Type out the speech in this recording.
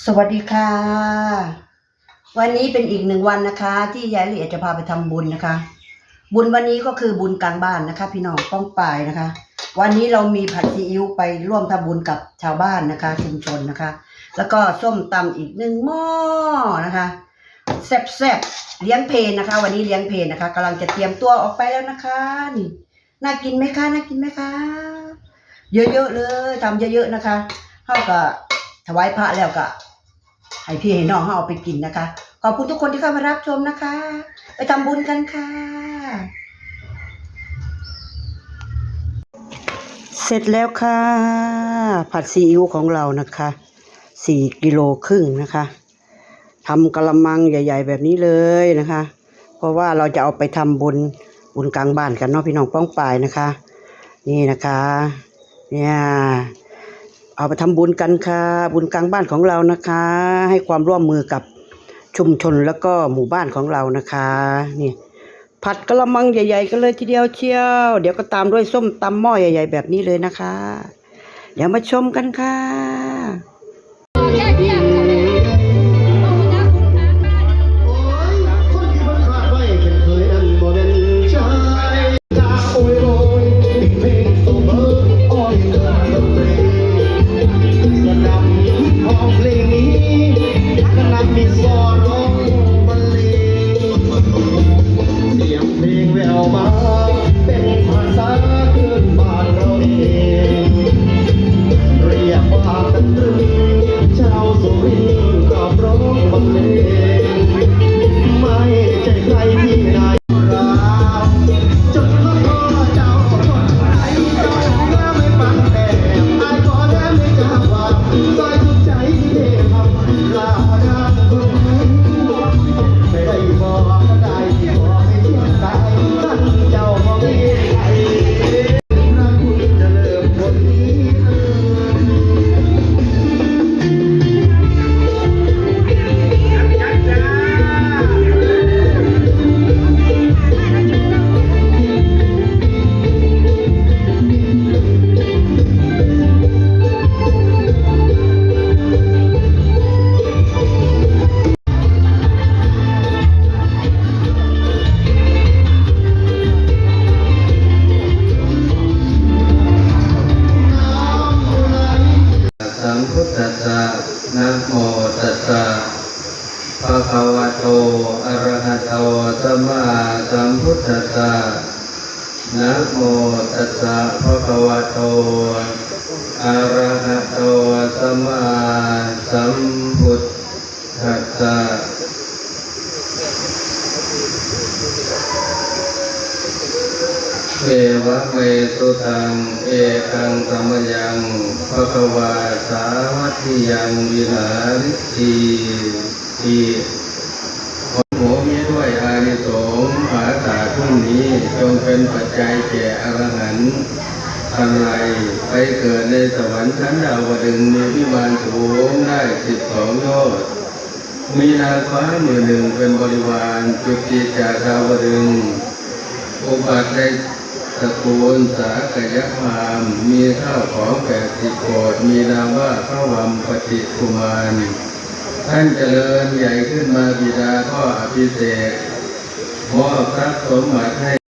สวัสดีค่ะ วันนี้เป็นอีกหนึ่งวันนะคะ ที่ยายละเอียดจะพาไปทำบุญนะคะ บุญวันนี้ก็คือบุญกลางบ้านนะคะ พี่น้องป้องปายนะคะ วันนี้เรามีผัดซีอิ๊วไปร่วมทำบุญกับชาวบ้านนะคะชุมชนนะคะ แล้วก็ส้มตำอีกหนึ่งหม้อนะคะแซ่บๆเลี้ยงเพลนะคะ วันนี้เลี้ยงเพลนะคะกำลังจะเตรียมตัวออกไปแล้วนะคะนี่น่ากินไหมคะน่ากินไหมคะ เยอะๆเลยทำเยอะๆนะคะเท่ากับ ถวายพระแล้วก็ให้พี่ให้น้องเขาเอาไปกินนะคะ ขอบคุณทุกคนที่เข้ามารับชมนะคะ ไปทำบุญกันค่ะ เสร็จแล้วค่ะ ผัดซีอิ๊วของเรานะคะสี่กิโลครึ่งนะคะทำกะละมังใหญ่ ๆ แบบนี้เลยนะคะ เพราะว่าเราจะเอาไปทำบุญบุญกลางบ้านกันเนาะพี่น้องป้องปายนะคะ นี่นะคะ เนี่ย เอาไปทำบุญกันค่ะ บุญกลางบ้านของเรานะคะ ให้ความร่วมมือกับชุมชนแล้วก็หมู่บ้านของเรานะคะนี่ผัดกะละมังใหญ่ ๆ กันเลยทีเดียวเชียว เดี๋ยวก็ตามด้วยส้มตำหม้อใหญ่ ๆ แบบนี้เลยนะคะ เดี๋ยวมาชมกันค่ะ สัมมาสัมพุทธัสสะนะโมตัสสะภะคะวะโตอะระหะโตสัมมาสัมพุทธัสสะเอวะเมสุตัง เอกังสัมยังภะคะวาสาวัตถิยังวิหาริตีทีขอโหมีด้วยอานิสงส์ภาษาพรุ่งนี้จงเป็นปัจจัยแก่อรหันต์ ทันไรไปเกิดในสวรรค์ชั้นดาวดึงมีพิมานสูงได้สิบสองยอดมีนางฟ้าหมื่นหนึ่งเป็นบริวารจุติจากดาวดึงอุบัติในตระกูลสากยพามมีข้าวของแปดสิบโกดมีนามว่าพระวัมปฏิกุมารท่านเจริญใหญ่ขึ้นมาบิดาก็อภิเษกมอบทรัพย์สมบัติให้